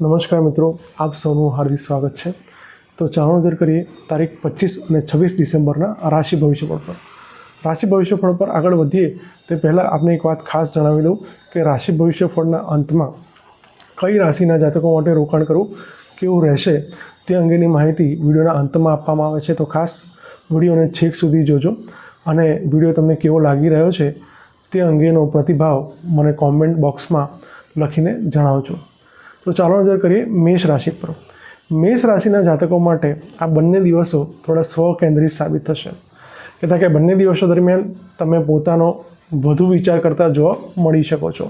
નમસ્કાર મિત્રો, આપ સૌનું હાર્દિક સ્વાગત છે. તો ચાલો નજર કરીએ તારીખ પચીસ અને છવ્વીસ ડિસેમ્બરના રાશિ ભવિષ્યફળ પર. રાશિ ભવિષ્યફળ પર આગળ વધીએ તે પહેલાં આપને એક વાત ખાસ જણાવી દઉં કે રાશિ ભવિષ્યફળના અંતમાં કઈ રાશિના જાતકો માટે રોકાણ કરવું કેવું રહેશે તે અંગેની માહિતી વિડીયોના અંતમાં આપવામાં આવે છે. તો ખાસ વિડીયોને છેક સુધી જોજો અને વીડિયો તમને કેવો લાગી રહ્યો છે તે અંગેનો પ્રતિભાવ મને કોમેન્ટ બોક્સમાં લખીને જણાવજો. તો ચાલો નજર કરીએ મેષ રાશિ પર. મેષ રાશિના જાતકો માટે આ બંને દિવસો થોડા સ્વકેન્દ્રિત સાબિત થશે. એટલે કે બંને દિવસો દરમિયાન તમે પોતાનો વધુ વિચાર કરતા જોવા મળી શકો છો.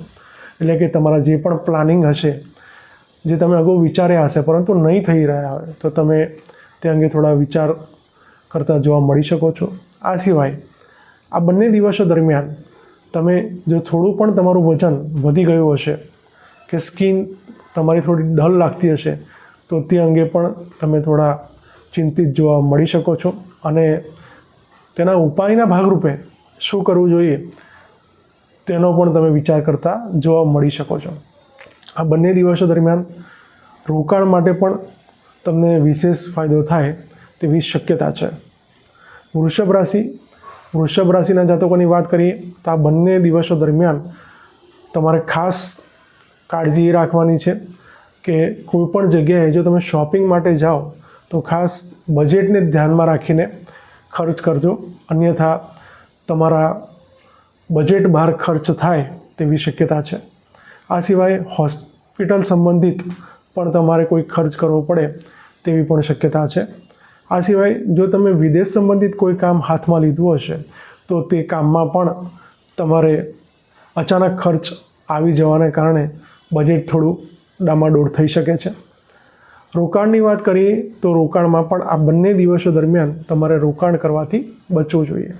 એટલે કે તમારા જે પણ પ્લાનિંગ હશે, જે તમે અગાઉ વિચાર્યા હશે, પરંતુ નહીં થઈ રહ્યા હોય, તો તમે તે અંગે થોડા વિચાર કરતા જોવા મળી શકો છો. આ સિવાય આ બંને દિવસો દરમિયાન તમે જો થોડું પણ તમારું વજન વધી ગયું હશે, કે સ્કિન તમારી થોડી ડલ લાગતી હશે, તો તે અંગે પણ તમે થોડા ચિંતિત જોવા મળી શકો છો. અને તેના ઉપાયના ભાગરૂપે શું કરવું જોઈએ, તેનો પણ તમે વિચાર કરતા જોવા મળી શકો છો. આ બંને દિવસો દરમિયાન રોકાણ માટે પણ તમને વિશેષ ફાયદો થાય તેવી શક્યતા છે. વૃષભ રાશિ, વૃષભ રાશિના જાતકોની વાત કરીએ, તો આ બંને દિવસો દરમિયાન તમારે ખાસ કાળજી રાખવાની છે કે કોઈપણ જગ્યાએ જો તમે શોપિંગ માટે જાઓ, તો ખાસ બજેટને ધ્યાનમાં રાખીને ખર્ચ કરજો. અન્યથા તમારા બજેટ બહાર ખર્ચ થાય તેવી શક્યતા છે. આ સિવાય હોસ્પિટલ સંબંધિત પણ તમારે કોઈ ખર્ચ કરવો પડે તેવી પણ શક્યતા છે. આ સિવાય જો તમે વિદેશ સંબંધિત કોઈ કામ હાથમાં લીધું હશે, તો તે કામમાં પણ તમારે અચાનક ખર્ચ આવી જવાને કારણે બજેટ થોડું ડામાડોળ થઈ શકે છે. રોકાણની વાત કરીએ તો રોકાણમાં પણ આ બંને દિવસો દરમિયાન તમારે રોકાણ કરવાથી બચવું જોઈએ.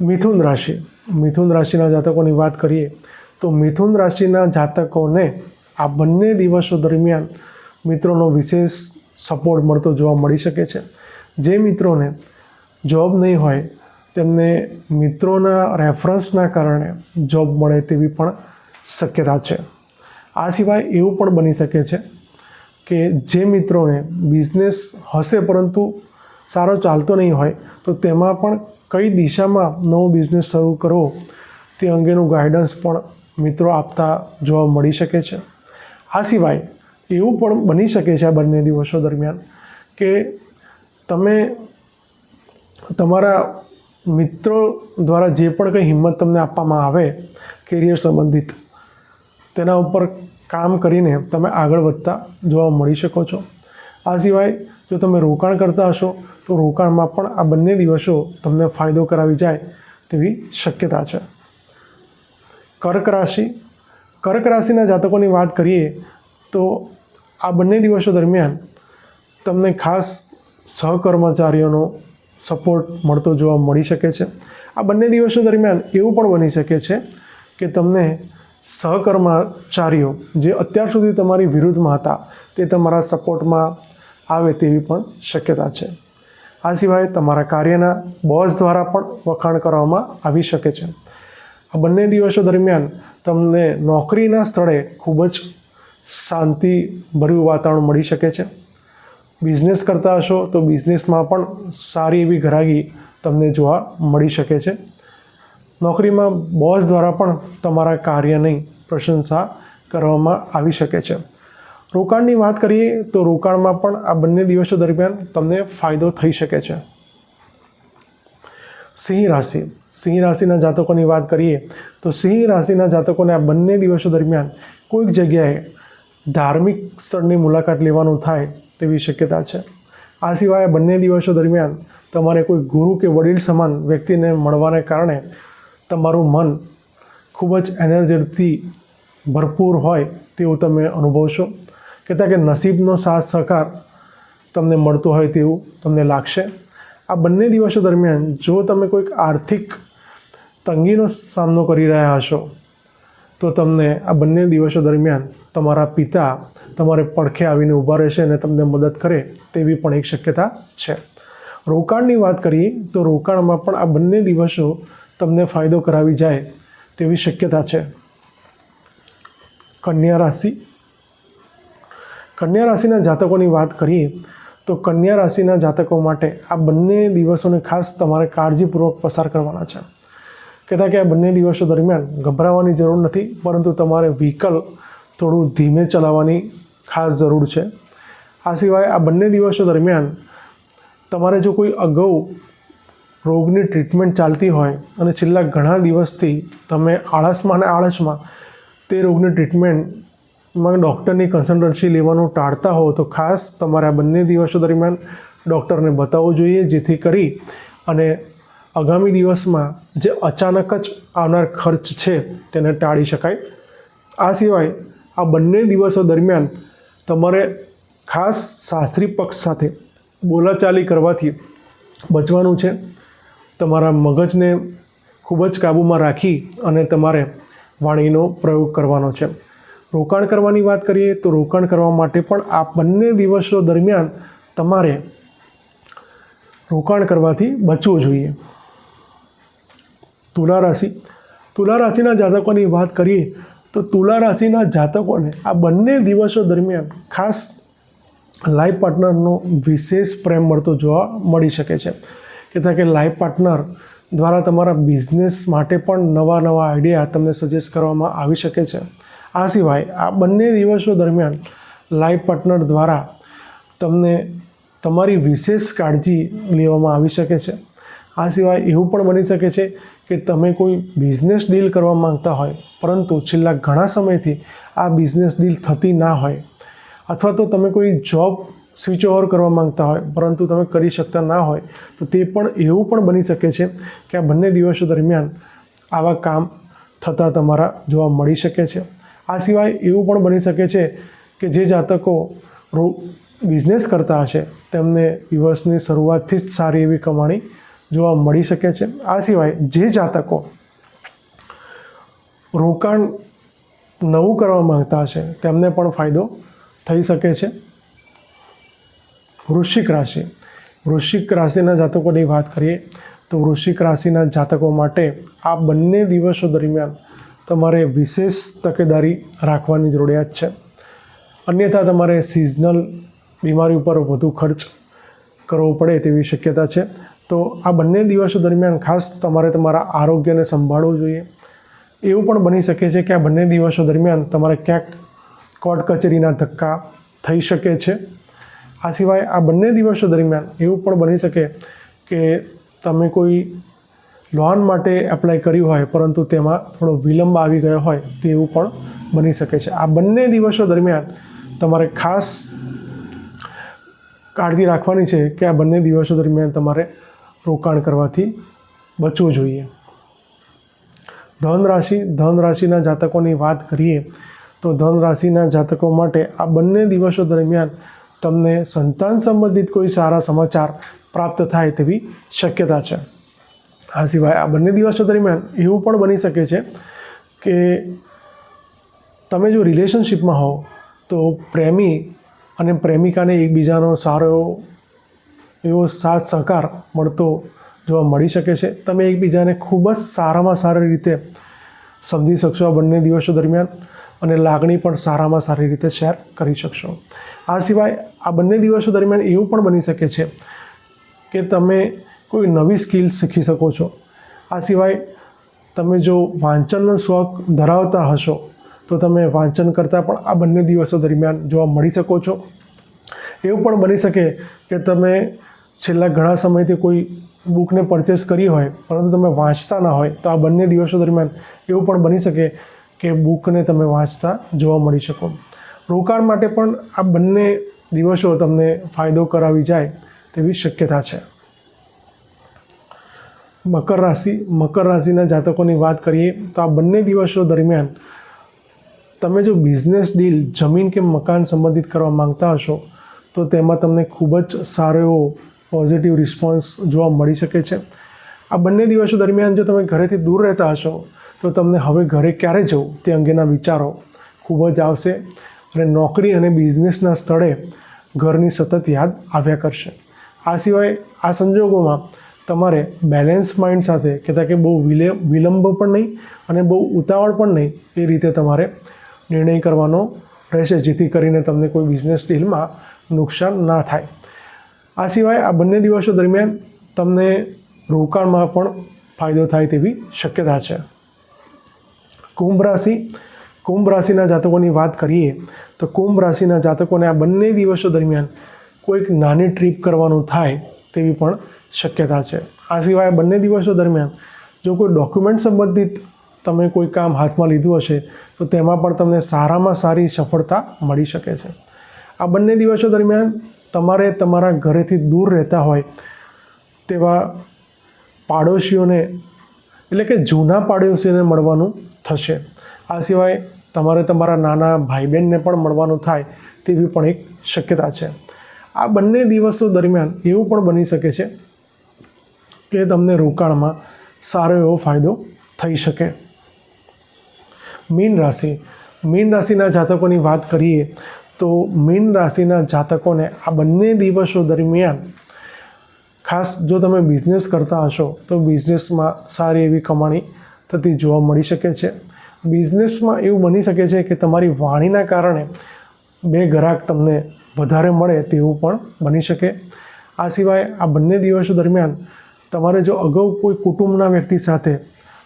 મિથુન રાશિ. મિથુન રાશિના જાતકોની વાત કરીએ તો મિથુન રાશિના જાતકોને આ બંને દિવસો દરમિયાન મિત્રોનો વિશેષ સપોર્ટ મળતો જોવા મળી શકે છે. જે મિત્રોને જોબ નહીં હોય તેમને મિત્રોના રેફરન્સના કારણે જોબ મળે તેવી પણ શક્યતા છે. આ સિવાય એવું પણ બની શકે છે કે જે મિત્રોને બિઝનેસ હશે પરંતુ સારો ચાલતો નહીં હોય, તો તેમાં પણ કઈ દિશામાં નવો બિઝનેસ શરૂ કરવો તે અંગેનું ગાઈડન્સ પણ મિત્રો આપતા જોવા મળી શકે છે. આ સિવાય એવું પણ બની શકે છે આ બંને દિવસો દરમિયાન કે તમે તમારા મિત્રો દ્વારા જે પણ કંઈ હિંમત તમને આપવામાં આવે કેરિયર સંબંધિત તેના ઉપર કામ કરીને તમે આગળ વધતા જોવા મળી શકો છો. આ સિવાય જો તમે રોકાણ કરતા હશો, તો રોકાણમાં પણ આ બંને દિવસો તમને ફાયદો કરાવી જાય તેવી શક્યતા છે. કર્ક રાશિ, કર્ક રાશિના જાતકોની વાત કરીએ, તો આ બંને દિવસો દરમિયાન તમને ખાસ સહકર્મચારીઓનો સપોર્ટ મળતો જોવા મળી શકે છે. આ બંને દિવસો દરમિયાન એવું પણ બની શકે છે કે તમને સહકર્મચારીઓ જે અત્યાર સુધી તમારી વિરુદ્ધમાં હતા, તે તમારા સપોર્ટમાં આવે તેવી પણ શક્યતા છે. આ સિવાય તમારા કાર્યના બોસ દ્વારા પણ વખાણ કરવામાં આવી શકે છે. આ બંને દિવસો દરમિયાન તમને નોકરીના સ્થળે ખૂબ જ શાંતિભર્યું વાતાવરણ મળી શકે છે. બિઝનેસ કરતા હશો તો બિઝનેસમાં પણ સારી એવી ઘરાગી તમને જોવા મળી શકે છે. નોકરીમાં બોસ દ્વારા પણ તમારા કાર્યની પ્રશંસા કરવામાં આવી શકે છે. રોકાણની વાત કરીએ તો રોકાણમાં પણ આ બંને દિવસો દરમિયાન તમને ફાયદો થઈ શકે છે. સિંહ રાશિ. સિંહ રાશિના જાતકોની વાત કરીએ તો સિંહ રાશિના જાતકોને આ બંને દિવસો દરમિયાન કોઈક જગ્યાએ ધાર્મિક સ્થળની મુલાકાત લેવાનું થાય તેવી શક્યતા છે. આ સિવાય બંને દિવસો દરમિયાન તમારે કોઈ ગુરુ કે વડીલ સમાન વ્યક્તિને મળવાને કારણે તમારું મન ખૂબ જ એનર્જેટથી ભરપૂર હોય તેવું તમે અનુભવશો. કહેતા કે નસીબનો સાથ સહકાર તમને મળતો હોય તેવું તમને લાગશે. આ બંને દિવસો દરમિયાન જો તમે કોઈક આર્થિક તંગીનો સામનો કરી રહ્યા હશો, તો તમને આ બંને દિવસો દરમિયાન તમારા પિતા તમારે પડખે આવીને ઊભા રહેશે અને તમને મદદ કરે તેવી પણ એક શક્યતા છે. રોકાણની વાત કરીએ તો રોકાણમાં પણ આ બંને દિવસો તમને ફાયદો કરાવી જાય તેવી શક્યતા છે. કન્યા રાશિ. કન્યા રાશિના જાતકોની વાત કરીએ તો કન્યા રાશિના જાતકો માટે આ બંને દિવસોને ખાસ તમારે કાળજીપૂર્વક પસાર કરવાના છે. કહેતા કે આ બંને દિવસો દરમિયાન ગભરાવાની જરૂર નથી, પરંતુ તમારે વ્હીકલ થોડું ધીમે ચલાવવાની ખાસ જરૂર છે. આ સિવાય આ બંને દિવસો દરમિયાન તમારે જો કોઈ અગાઉ રોગની ટ્રીટમેન્ટ ચાલતી હોય અને છેલ્લા ઘણા દિવસથી તમે આળસમાં અને આળસમાં તે રોગની ટ્રીટમેન્ટમાં ડૉક્ટરની કન્સલ્ટન્સી લેવાનું ટાળતા હો તો ખાસ તમારે આ બંને દિવસો દરમિયાન ડૉક્ટરને બતાવવું જોઈએ, જેથી કરી અને આગામી દિવસમાં જે અચાનક જ આવનાર ખર્ચ છે તેને ટાળી શકાય. આ સિવાય આ બંને દિવસો દરમિયાન તમારે ખાસ શાસ્ત્રી પક્ષ સાથે બોલાચાલી કરવાથી બચવાનું છે. તમારા મગજને ખૂબ જ કાબૂમાં રાખી અને તમારે વાણીનો પ્રયોગ કરવાનો છે. રોકાણ કરવાની વાત કરીએ તો રોકાણ કરવા માટે પણ આ બંને દિવસો દરમિયાન તમારે રોકાણ કરવાથી બચવું જોઈએ. તુલા રાશિ. તુલા રાશિના જાતકોની વાત કરીએ તો તુલા રાશિના જાતકોને આ બંને દિવસો દરમિયાન ખાસ લાઈફ પાર્ટનરનો વિશેષ પ્રેમ મળતો જોવા મળી શકે છે. કે કે લાઈફ પાર્ટનર દ્વારા તમારા બિઝનેસ માટે પણ નવા નવા આઈડિયા તમને સજેસ્ટ કરવામાં આવી શકે છે. આ સિવાય આ બંને દિવસો દરમિયાન લાઈફ પાર્ટનર દ્વારા તમને તમારી વિશેષ કાળજી લેવામાં આવી શકે છે. આ સિવાય એવું પણ બની શકે છે કે તમે કોઈ બિઝનેસ ડીલ કરવા માંગતા હોય, પરંતુ છેલ્લા ઘણા સમયથી આ બિઝનેસ ડીલ થતી ના હોય, અથવા તો તમે કોઈ જોબ સ્વિચ ઓવર કરવા માંગતા હોય, પરંતુ તમે કરી શકતા ના હોય, તો તે પણ એવું પણ બની શકે છે કે આ બંને દિવસો દરમિયાન આવા કામ થતાં તમારા જોવા મળી શકે છે. આ સિવાય એવું પણ બની શકે છે કે જે જાતકો રો, બિઝનેસ કરતા હશે, તેમને દિવસની શરૂઆતથી જ સારી એવી કમાણી જોવા મળી શકે છે. આ સિવાય જે જાતકો રોકાણ નવું કરવા માંગતા હશે, તેમને પણ ફાયદો થઈ શકે છે. વૃશ્ચિક રાશિ. વૃશ્ચિક રાશિના જાતકોની વાત કરીએ તો વૃશ્ચિક રાશિના જાતકો માટે આ બંને દિવસો દરમિયાન તમારે વિશેષ તકેદારી રાખવાની જરૂરિયાત છે. અન્યથા તમારે સિઝનલ બીમારી ઉપર વધુ ખર્ચ કરવો પડે તેવી શક્યતા છે. તો આ બંને દિવસો દરમિયાન ખાસ તમારે તમારા આરોગ્યને સંભાળવું જોઈએ. એવું પણ બની શકે છે કે આ બંને દિવસો દરમિયાન તમારે ક્યાંક કોર્ટ કચેરીના ધક્કા થઈ શકે છે. આ સિવાય આ બંને દિવસો દરમિયાન એવું પણ બની શકે કે તમે કોઈ લોન માટે એપ્લાય કર્યું હોય, પરંતુ તેમાં થોડો વિલંબ આવી ગયો હોય, તેવું પણ બની શકે છે. આ બંને દિવસો દરમિયાન તમારે ખાસ કાળજી રાખવાની છે કે આ બંને દિવસો દરમિયાન તમારે રોકાણ કરવાથી બચવું જોઈએ. ધન રાશિ ધન રાશિના જાતકોની વાત કરીએ તો ધન રાશિના જાતકો માટે આ બંને દિવસો દરમિયાન તમને સંતાન સંબંધિત કોઈ સારા સમાચાર પ્રાપ્ત થાય તેવી શક્યતા છે. આ સિવાય આ બંને દિવસો દરમિયાન એવું પણ બની શકે છે કે તમે જો રિલેશનશિપમાં હો તો પ્રેમી અને પ્રેમિકાને એકબીજાનો સારો એવો સાથ સહકાર મળતો જોવા મળી શકે છે. તમે એકબીજાને ખૂબ જ સારામાં સારી રીતે સમજી શકશો આ બંને દિવસો દરમિયાન. અને લાગણી પણ સારામાં સારી રીતે શેર કરી શકશો. આ સિવાય આ બંને દિવસો દરમિયાન એવું પણ બની શકે છે કે તમે કોઈ નવી સ્કિલ શીખી શકો છો. આ સિવાય તમે જો વાંચનનો શોખ ધરાવતા હશો, તો તમે વાંચન કરતાં પણ આ બંને દિવસો દરમિયાન જોવા મળી શકો છો. એવું પણ બની શકે કે તમે છેલ્લા ઘણા સમયથી કોઈ બુકને પરચેસ કરી હોય, પરંતુ તમે વાંચતા ના હોય, તો આ બંને દિવસો દરમિયાન એવું પણ બની શકે કે બુકને તમે વાંચતા જોવા મળી શકો. રોકાણ માટે પણ આ બંને દિવસો તમને ફાયદો કરાવી જાય તેવી શક્યતા છે. મકર રાશિ, મકર રાશિના જાતકોની વાત કરીએ તો આ બંને દિવસો દરમિયાન તમે જો બિઝનેસ ડીલ, જમીન કે મકાન સંબંધિત કરવા માંગતા હશો, તો તેમાં તમને ખૂબ જ સારો એવો પોઝિટિવ રિસ્પોન્સ જોવા મળી શકે છે. આ બંને દિવસો દરમિયાન જો તમે ઘરેથી દૂર રહેતા હશો તો તમને હવે ઘરે ક્યારે જવું તે અંગેના વિચારો ખૂબ જ આવશે અને નોકરી અને બિઝનેસના સ્થળે ઘરની સતત યાદ આવ્યા કરશે. આ સિવાય આ સંજોગોમાં તમારે બેલેન્સ માઇન્ડ સાથે કહેતા કે બહુ વિલે, વિલંબ પણ નહીં અને બહુ ઉતાવળ પણ નહીં એ રીતે તમારે નિર્ણય કરવાનો રહેશે જેથી કરીને તમને કોઈ બિઝનેસ ડીલમાં નુકસાન ના થાય. આ સિવાય આ બંને દિવસો દરમિયાન તમને રોકાણમાં પણ ફાયદો થાય તેવી શક્યતા છે. કુંભ રાશિ, કુંભ રાશિના જાતકોની વાત કરીએ તો કુંભ રાશિના જાતકોને આ બંને દિવસો દરમિયાન કોઈક નાની ટ્રીપ કરવાનું થાય તેવી પણ શક્યતા છે. આ સિવાય બંને દિવસો દરમિયાન જો કોઈ ડોક્યુમેન્ટ સંબંધિત તમે કોઈ કામ હાથમાં લીધું હશે તો તેમાં પણ તમને સારામાં સારી સફળતા મળી શકે છે. આ બંને દિવસો દરમિયાન તમારે તમારા ઘરેથી દૂર રહેતા હોય તેવા પાડોશીઓને એટલે કે જૂના પાડોશીને મળવાનું થશે. આ સિવાય તમારે તમારા નાના ભાઈ બહેનને પણ મળવાનું થાય તેવી પણ એક શક્યતા છે. આ બંને દિવસો દરમિયાન એવું પણ બની શકે છે કે તમને રોકાણમાં સારો એવો ફાયદો થઈ શકે. મીન રાશિ. મીન રાશિના જાતકોની વાત કરીએ તો મીન રાશિના જાતકોને આ બંને દિવસો દરમિયાન ખાસ જો તમે બિઝનેસ કરતા હશો, તો બિઝનેસમાં સારી એવી કમાણી થતી જોવા મળી શકે છે. બિઝનેસમાં એવું બની શકે છે કે તમારી વાણીના કારણે બે ગ્રાહક તમને વધારે મળે તેવું પણ બની શકે. આ સિવાય આ બંને દિવસો દરમિયાન તમારે જો અગાઉ કોઈ કુટુંબના વ્યક્તિ સાથે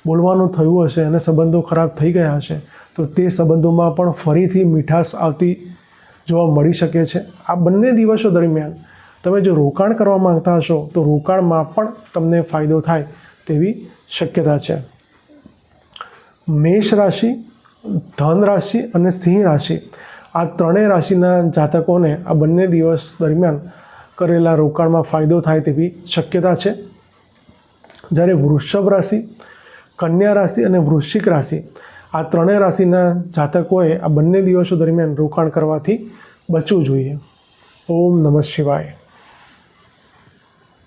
બોલવાનું થયું હશે અને સંબંધો ખરાબ થઈ ગયા હશે, તો તે સંબંધોમાં પણ ફરીથી મીઠાશ આવતી જોવા મળી શકે છે. આ બંને દિવસો દરમિયાન તમે જો રોકાણ કરવા માંગતા હશો, તો રોકાણમાં પણ તમને ફાયદો થાય તેવી શક્યતા છે. મેષ રાશિ, ધન રાશિ અને સિંહ રાશિ આ ત્રણેય રાશિના જાતકોને આ બંને દિવસ દરમિયાન કરેલા રોકાણમાં ફાયદો થાય તેવી શક્યતા છે. જ્યારે વૃષભ રાશિ, કન્યા રાશિ અને વૃશ્ચિક રાશિ આ ત્રણેય રાશિના જાતકોએ આ બંને દિવસો દરમિયાન રોકાણ કરવાથી બચવું જોઈએ. ઓમ નમઃ શિવાય.